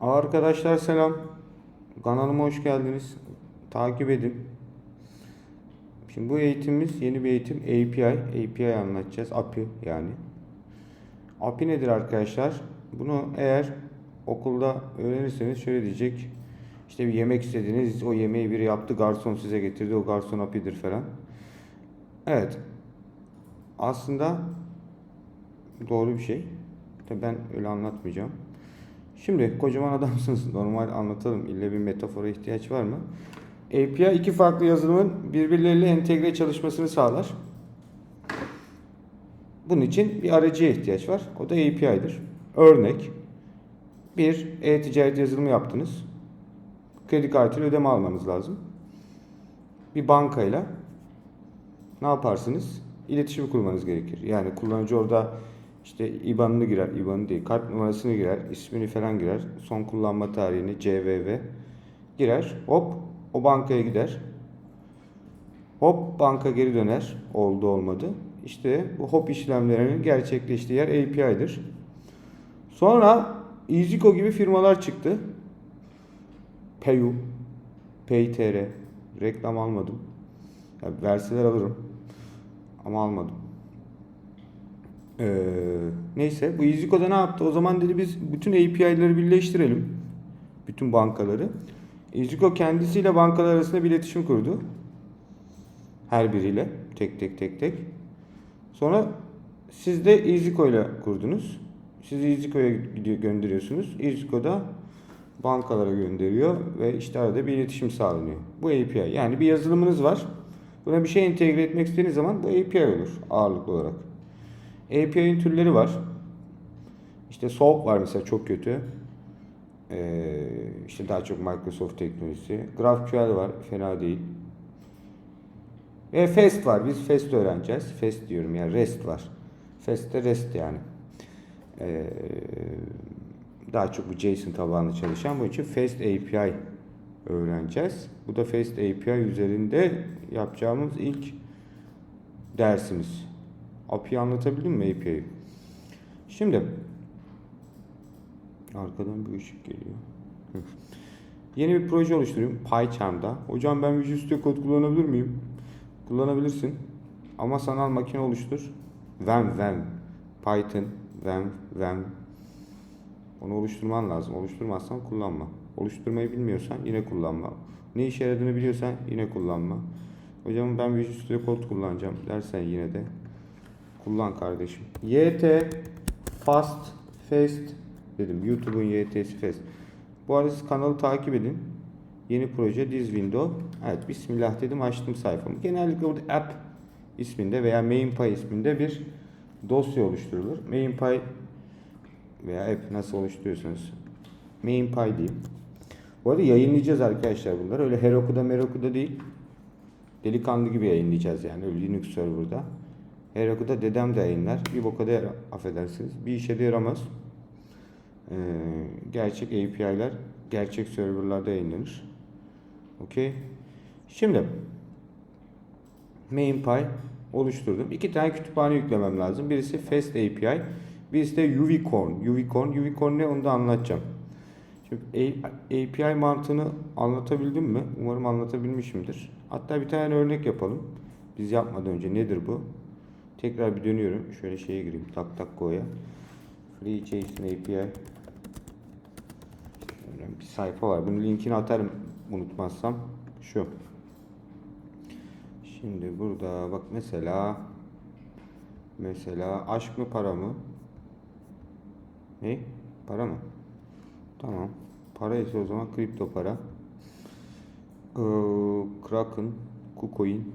Arkadaşlar selam. Kanalıma hoş geldiniz. Takip edin. Şimdi bu eğitimimiz yeni bir eğitim API. API anlatacağız. API yani. API nedir arkadaşlar? Bunu eğer okulda öğrenirseniz şöyle diyecek. İşte bir yemek istediniz. O yemeği biri yaptı. Garson size getirdi. O garson API'dir falan. Evet. Aslında doğru bir şey. Tabii ben öyle anlatmayacağım. Şimdi kocaman adamsınız. Normal anlatalım. İlle bir metafora ihtiyaç var mı? API iki farklı yazılımın birbirleriyle entegre çalışmasını sağlar. Bunun için bir aracıya ihtiyaç var. O da API'dir. Örnek. Bir e-ticaret yazılımı yaptınız. Kredi kartıyla ödeme almanız lazım. Bir bankayla ne yaparsınız? İletişim kurmanız gerekir. Yani kullanıcı orada işte IBAN'ını girer, IBAN'ı değil, kart numarasını girer, ismini falan girer, son kullanma tarihini, CVV girer. Hop o bankaya gider. Hop banka geri döner. Oldu olmadı. İşte bu hop işlemlerinin gerçekleştiği yer API'dir. Sonra EasyCo gibi firmalar çıktı. Payu, PayTR, reklam almadım. Ya verseler alırım. Ama almadım. Ee, neyse bu EasyCo'da ne yaptı? O zaman dedi biz bütün API'leri birleştirelim. Bütün bankaları. EasyCo kendisiyle bankalar arasında bir iletişim kurdu. Her biriyle. Tek tek tek tek. Sonra siz de EasyCo ile kurdunuz. Siz gidiyor, gönderiyorsunuz. EasyCo da bankalara gönderiyor ve işte arada bir iletişim sağlanıyor. Bu API. Yani bir yazılımınız var. Buna bir şey entegre etmek istediğiniz zaman bu API olur ağırlıklı olarak. API'nin türleri var. İşte SOAP var mesela çok kötü. Ee, işte daha çok Microsoft teknolojisi. GraphQL var fena değil. Ve Fast var. Biz Fast öğreneceğiz. Fast diyorum yani REST var. Fast de REST yani. Ee, daha çok bu JSON tabanlı çalışan bu için Fast API öğreneceğiz. Bu da Fast API üzerinde yapacağımız ilk dersimiz. API anlatabildim mi API'yi? Şimdi arkadan bir ışık geliyor. Yeni bir proje oluşturuyorum PyCharm'da. Hocam ben Visual Studio Code kullanabilir miyim? Kullanabilirsin. Ama sanal makine oluştur. Vem Vem. Python Vem Vem. Onu oluşturman lazım. Oluşturmazsan kullanma. Oluşturmayı bilmiyorsan yine kullanma. Ne işe yaradığını biliyorsan yine kullanma. Hocam ben Visual Studio Code kullanacağım dersen yine de kullan kardeşim. YT Fast Fast dedim. YouTube'un YT'si Fast. Bu arada siz kanalı takip edin. Yeni proje Diz Window. Evet Bismillah dedim açtım sayfamı. Genellikle burada app isminde veya MainPy isminde bir dosya oluşturulur. MainPy veya app nasıl oluşturuyorsanız MainPy diyeyim. Bu arada yayınlayacağız arkadaşlar bunları. Öyle Heroku'da Meroku'da değil. Delikanlı gibi yayınlayacağız yani. Linux serverda. Heroku'da dedem de yayınlar. Bir boka da affedersiniz. Bir işe de yaramaz. Ee, gerçek API'ler gerçek serverlarda yayınlanır. Okey. Şimdi MainPy oluşturdum. İki tane kütüphane yüklemem lazım. Birisi Fast API, birisi de Uvicorn. Uvicorn, Uvicorn ne onu da anlatacağım. Şimdi API mantığını anlatabildim mi? Umarım anlatabilmişimdir. Hatta bir tane örnek yapalım. Biz yapmadan önce nedir bu? Tekrar bir dönüyorum. Şöyle şeye gireyim. Tak tak go'ya. FreeJSON API. Şöyle bir sayfa var. Bunun linkini atarım unutmazsam. Şu. Şimdi burada bak mesela mesela aşk mı para mı? Ne? Para mı? Tamam. Para ise o zaman kripto para. Ee, Kraken, KuCoin.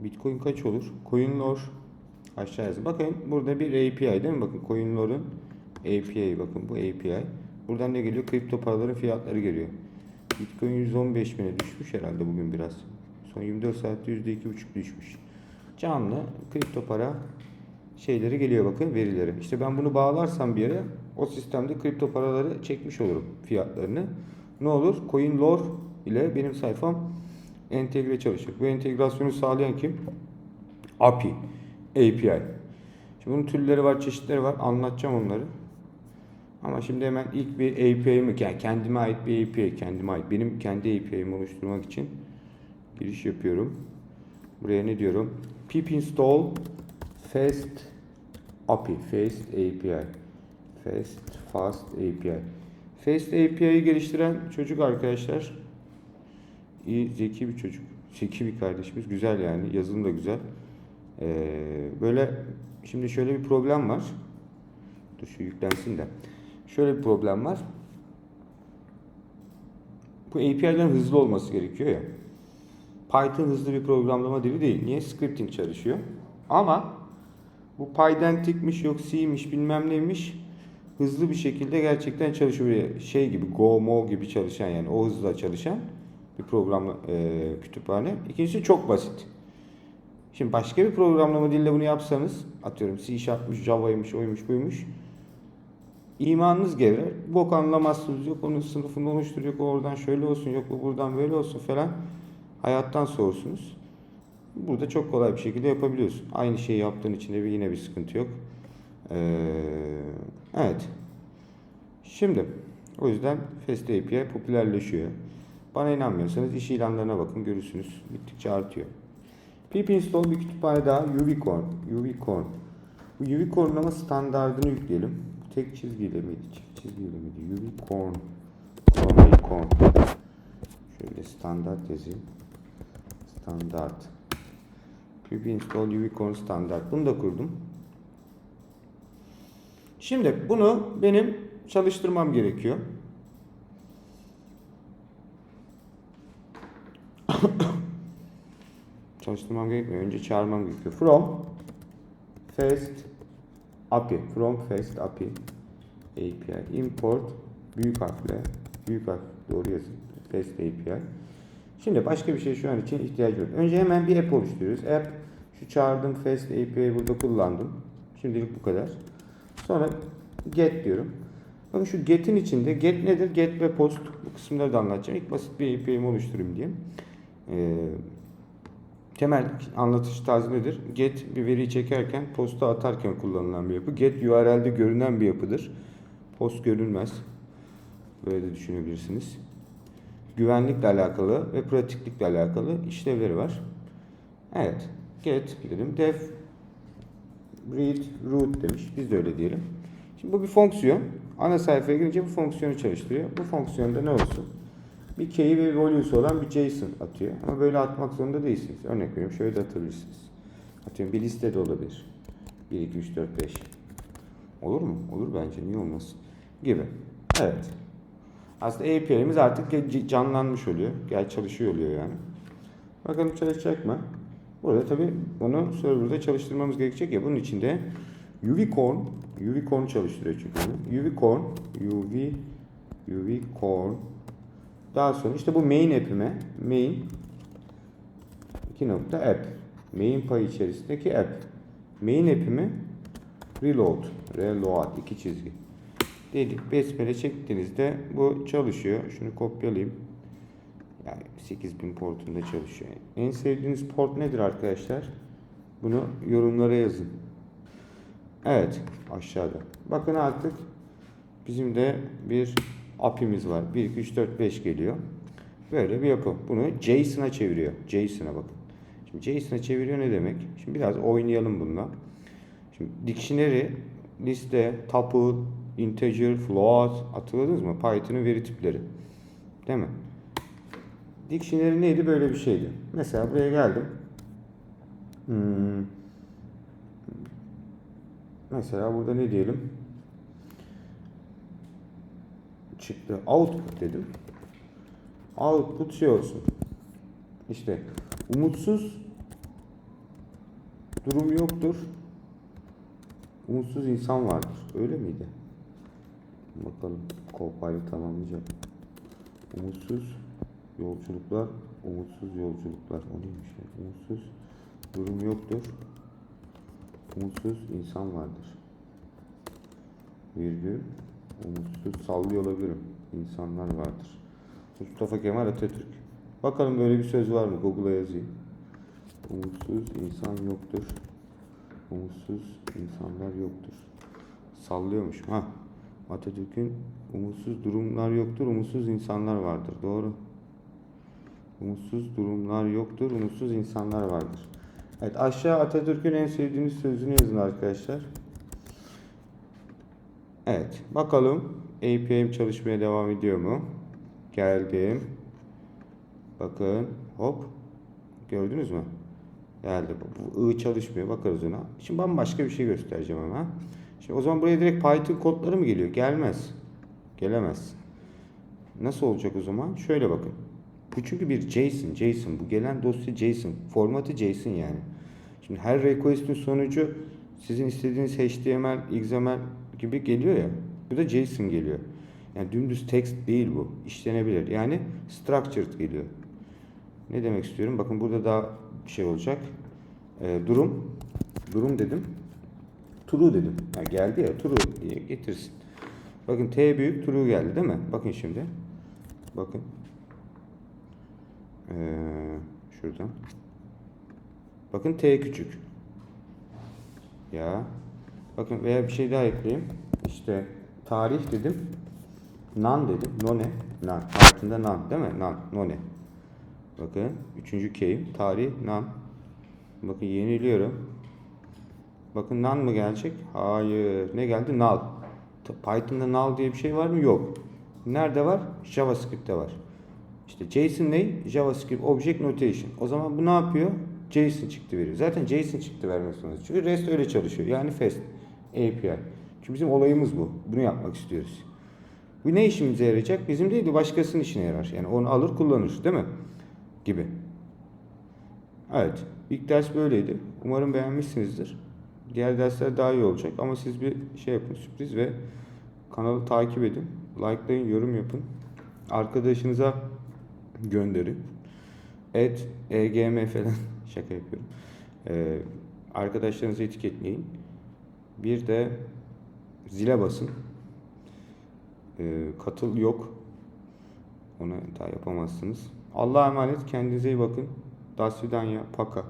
Bitcoin kaç olur? CoinLore aşağı yazın. Bakın burada bir API değil mi? Bakın CoinLore'un API bakın bu API. Buradan ne geliyor? Kripto paraların fiyatları geliyor. Bitcoin 115 bine düşmüş herhalde bugün biraz. Son 24 saatte %2,5 düşmüş. Canlı kripto para şeyleri geliyor bakın verileri. İşte ben bunu bağlarsam bir yere o sistemde kripto paraları çekmiş olurum fiyatlarını. Ne olur? CoinLore ile benim sayfam entegre çalışır. Bu entegrasyonu sağlayan kim? API. API. Şimdi bunun türleri var, çeşitleri var. Anlatacağım onları. Ama şimdi hemen ilk bir API'mi, yani kendime ait bir API, kendime ait, benim kendi API'mi oluşturmak için giriş yapıyorum. Buraya ne diyorum? pip install fast API, fast API, fast fast API. Fast API'yi geliştiren çocuk arkadaşlar, iyi, zeki bir çocuk, zeki bir kardeşimiz, güzel yani, yazılım da güzel. Ee, böyle, şimdi şöyle bir problem var. Dur şu yüklensin de. Şöyle bir problem var. Bu API'lerin hızlı olması gerekiyor ya. Python hızlı bir programlama dili değil. Niye? Scripting çalışıyor. Ama bu Pydantic'miş yok C'miş bilmem neymiş hızlı bir şekilde gerçekten çalışıyor. Şey gibi Go, Mo gibi çalışan yani o hızla çalışan bir program e, kütüphane. İkincisi çok basit. Şimdi başka bir programlama diliyle bunu yapsanız atıyorum C Sharp'mış, Java'ymış, oymuş, buymuş. İmanınız gevrer. Bok anlamazsınız. Yok onun sınıfını oluştur. Yok oradan şöyle olsun. Yok bu buradan böyle olsun falan. Hayattan soğursunuz. Burada çok kolay bir şekilde yapabiliyorsun. Aynı şeyi yaptığın için de yine bir sıkıntı yok. Ee, evet. Şimdi o yüzden Fast API popülerleşiyor. Bana inanmıyorsanız iş ilanlarına bakın görürsünüz. Gittikçe artıyor. pip install bir kütüphane daha Uvicorn. Uvicorn. Bu Uvicorn'un ama standartını yükleyelim. Tek çizgiyle miydi? Çift çizgiyle miydi? Uvicorn. Uvicorn. Şöyle standart yazayım. Standart. pip install Uvicorn standart. Bunu da kurdum. Şimdi bunu benim çalıştırmam gerekiyor. Çalıştırmam gerekmiyor. Önce çağırmam gerekiyor. From fast API. From fast API. API. Import büyük harfle büyük harf doğru yazın. Fast API. Şimdi başka bir şey şu an için ihtiyacı yok. Önce hemen bir app oluşturuyoruz. App şu çağırdığım Fast API'yi burada kullandım. Şimdilik bu kadar. Sonra get diyorum. Bakın şu get'in içinde get nedir? Get ve post bu kısımları da anlatacağım. İlk basit bir API'mi oluşturayım diye. Ee, temel anlatış tarzı nedir? Get bir veriyi çekerken posta atarken kullanılan bir yapı. Get URL'de görünen bir yapıdır. Post görünmez. Böyle de düşünebilirsiniz. Güvenlikle alakalı ve pratiklikle alakalı işlevleri var. Evet. Get dedim. Def read root demiş. Biz de öyle diyelim. Şimdi bu bir fonksiyon. Ana sayfaya girince bu fonksiyonu çalıştırıyor. Bu fonksiyonda ne olsun? Bir key ve value'su olan bir JSON atıyor. Ama böyle atmak zorunda değilsiniz. Örnek veriyorum şöyle de atabilirsiniz. Atıyorum bir liste de olabilir. 1, 2, 3, 4, 5. Olur mu? Olur bence. Niye olmasın? Gibi. Evet. Aslında API'miz artık canlanmış oluyor. Gel çalışıyor oluyor yani. Bakalım çalışacak mı? Burada tabi bunu serverda çalıştırmamız gerekecek ya. Bunun içinde Uvicorn, Uvicorn çalıştırıyor çünkü. Uvicorn, UV, Uvicorn. Daha sonra işte bu main app'ime, main 2 nokta app. Main pay içerisindeki app. Main app'imi reload, reload iki çizgi. Dedik besmele çektiğinizde bu çalışıyor. Şunu kopyalayayım. Yani 8000 portunda çalışıyor. En sevdiğiniz port nedir arkadaşlar? Bunu yorumlara yazın. Evet aşağıda. Bakın artık bizim de bir API'miz var. 1, 2, 3, 4, 5 geliyor. Böyle bir yapı. Bunu JSON'a çeviriyor. JSON'a bakın. Şimdi JSON'a çeviriyor ne demek? Şimdi biraz oynayalım bununla. Şimdi dictionary, liste, tuple, integer, float hatırladınız mı? Python'ın veri tipleri. Değil mi? Dictionary neydi? Böyle bir şeydi. Mesela buraya geldim. Hmm. Mesela burada ne diyelim? Çıktı. Output dedim. Output şey olsun. İşte umutsuz durum yoktur. Umutsuz insan vardır. Öyle miydi? Bakalım. Copilot tamamlayacak. Umutsuz yolculuklar, umutsuz yolculuklar. O neymiş ya? Umutsuz durum yoktur. Umutsuz insan vardır. Virgül. Umutsuz sallıyor olabilirim. İnsanlar vardır. Mustafa Kemal Atatürk. Bakalım böyle bir söz var mı? Google'a yazayım. Umutsuz insan yoktur. Umutsuz insanlar yoktur. Sallıyormuş. Ha. Atatürk'ün umutsuz durumlar yoktur, umutsuz insanlar vardır. Doğru. Umutsuz durumlar yoktur, umutsuz insanlar vardır. Evet aşağı Atatürk'ün en sevdiğiniz sözünü yazın arkadaşlar. Evet bakalım APM çalışmaya devam ediyor mu? Geldim. Bakın hop gördünüz mü? Geldi. Bu I çalışmıyor. Bakarız ona. Şimdi bambaşka bir şey göstereceğim ama. Şimdi o zaman buraya direkt Python kodları mı geliyor? Gelmez. Gelemez. Nasıl olacak o zaman? Şöyle bakın. Bu çünkü bir JSON. JSON. Bu gelen dosya JSON. Formatı JSON yani. Şimdi her request'in sonucu sizin istediğiniz HTML, XML gibi geliyor ya. Bu da JSON geliyor. Yani dümdüz text değil bu. İşlenebilir. Yani structured geliyor. Ne demek istiyorum? Bakın burada daha bir şey olacak. Ee, durum. Durum dedim. True dedim. Ha, geldi ya true diye getirsin. Bakın T büyük true geldi değil mi? Bakın şimdi. Bakın. Ee, şuradan. Bakın T küçük. Ya. Bakın veya bir şey daha ekleyeyim. İşte tarih dedim. Nan dedim. None. Nan. Altında nan değil mi? Nan. None. Bakın. Üçüncü keyim. Tarih nan. Bakın yeniliyorum. Bakın nan mı gelecek? Hayır. Ne geldi? T- Python'da null diye bir şey var mı? Yok. Nerede var? JavaScript'te var. İşte JSON ne? JavaScript Object Notation. O zaman bu ne yapıyor? JSON çıktı veriyor. Zaten JSON çıktı vermek zorunda. Çünkü REST öyle çalışıyor. Yani FAST API. Çünkü bizim olayımız bu. Bunu yapmak istiyoruz. Bu ne işimize yarayacak? Bizim değil de başkasının işine yarar. Yani onu alır kullanır değil mi? Gibi. Evet. İlk ders böyleydi. Umarım beğenmişsinizdir. Diğer dersler daha iyi olacak ama siz bir şey yapın sürpriz ve kanalı takip edin. Likelayın, yorum yapın. Arkadaşınıza gönderin. Et, EGM falan şaka yapıyorum. Ee, arkadaşlarınızı etiketleyin. Bir de zile basın. Ee, katıl yok. Onu daha yapamazsınız. Allah'a emanet. Kendinize iyi bakın. Dasvidanya. Paka.